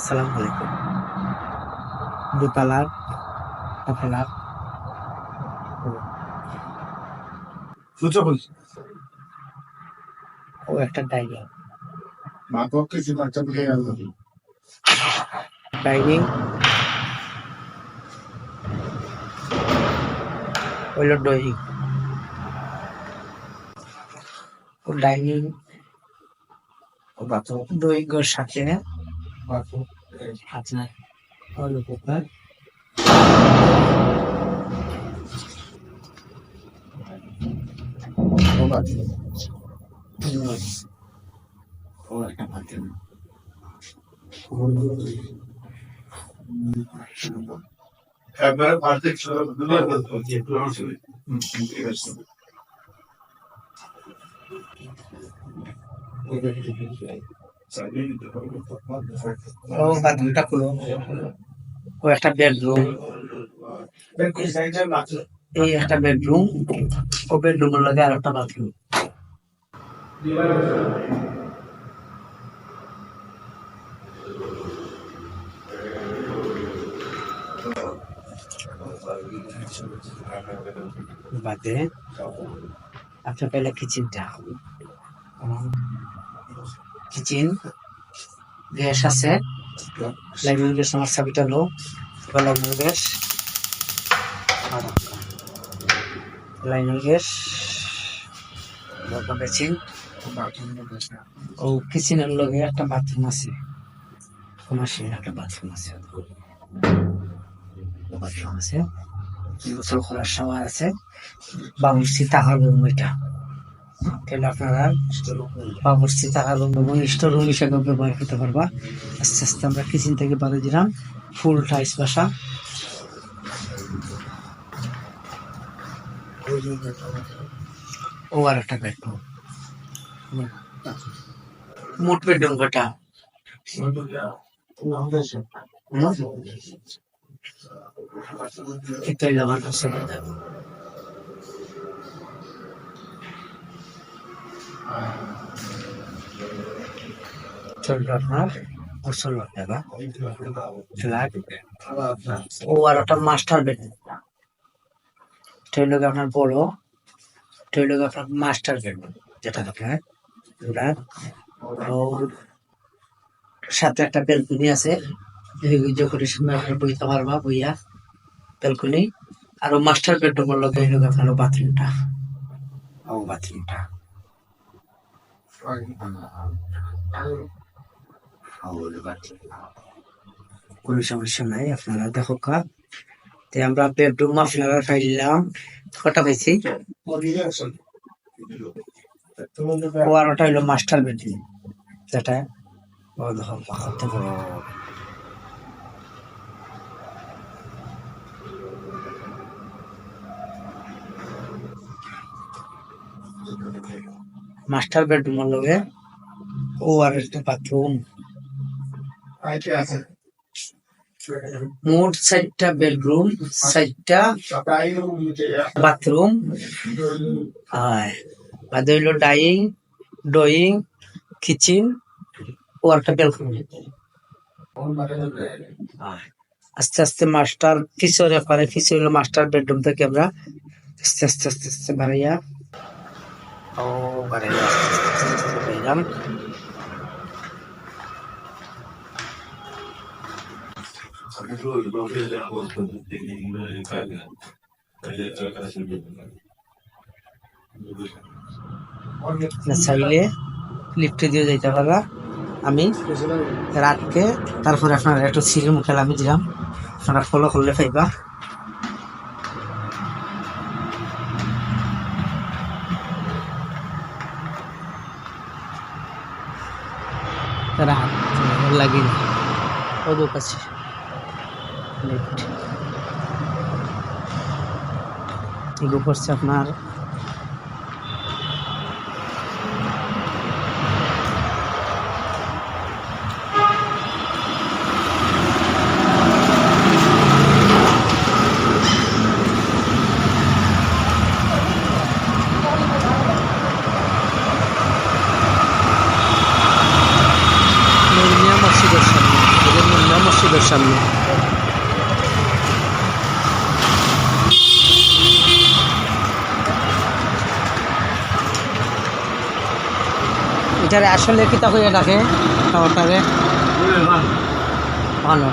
আসসালামু আলাইকুম। দোতলার সূচক ও একটা ডাইনিং। ডাইনিং। হইল ড্রয়িং। ও ডাইনিং। ও বাচ্চা ড্রয়িং সাথে বাচ্চা আপনার হলো বাচ্চা একবারে বলতে আছে ঠিক আছে। ও বাথরুমটা খুলো ও একটা বেডরুম এই একটা বেডরুম ও বেডরুমের লগে আর একটা বাথরুম বাদে আচ্ছা পেলে কিচেনটা কিচেন, গ্যাস আছে। লাইনের গ্যাস আমার চাবিটা লো। লাইনের গ্যাস। লাইনের গ্যাস। বেচিন ও, কিচেনের লগে একটা বাথরুম আছে। একটা বাথরুম আছে। বাথরুম আছে। গোসল করার শাওয়ার আছে। বাবুর্চি থাকার রুম এটা তাহলে ব্যবহার করতে পারবা। আস্তে আস্তে আমরা কিচেন থেকে বাড়ি দিলাম ফুল টাইস বাসা। ও, আর একটা বেডরুম মোট বেডরুম কটা? এটাই আমার ও আর একটা মাস্টার আপনার বড় আপনার মাস্টার যেটা আপনার সাথে একটা বেলকুনি আছে যখন বইতে পারবা বইয়া বেলকুনি আর মাস্টার বেডরুমের লোক হইল আপনার বাথরুমটা ও বাথরুমটা কোনো সমস্যা নাই, আপনারা দেখো কা। আমরা বেডরুম আপনারা পাইলাম কটা ও আর হইল মাস্টার বেডরুম যেটা কত বড় মাস্টার বেডরুমের লগে ও আর একটা বাথরুম মোট চারটা বেডরুম চারটা বাথরুম বাদে হইল ডাইনিং ড্রয়িং কিচেন ও একটা বেলকনি আস্তে আস্তে মাস্টার পিছনে পারে পিছনে হলো মাস্টার বেডরুম থেকে আমরা আস্তে আস্তে আস্তে আস্তে বাড়াইয়া ও আস্তে আস্তে চাইলে লিফটে দিয়ে যাইতে পারা আমি রাতকে, তারপরে আপনার একটু সিঁড়ির মুখে আমি দিলাম। আপনারা ফলো করলে পাইবা। তারা লাগিয়ে ওদের কাছে। লিফট এগুলো করছে আপনার মসজিদের সামনে এদের মসজিদের সামনে। এটারে আসলে কিতা হইয়া ডাকে খাবারটারে। ভালো।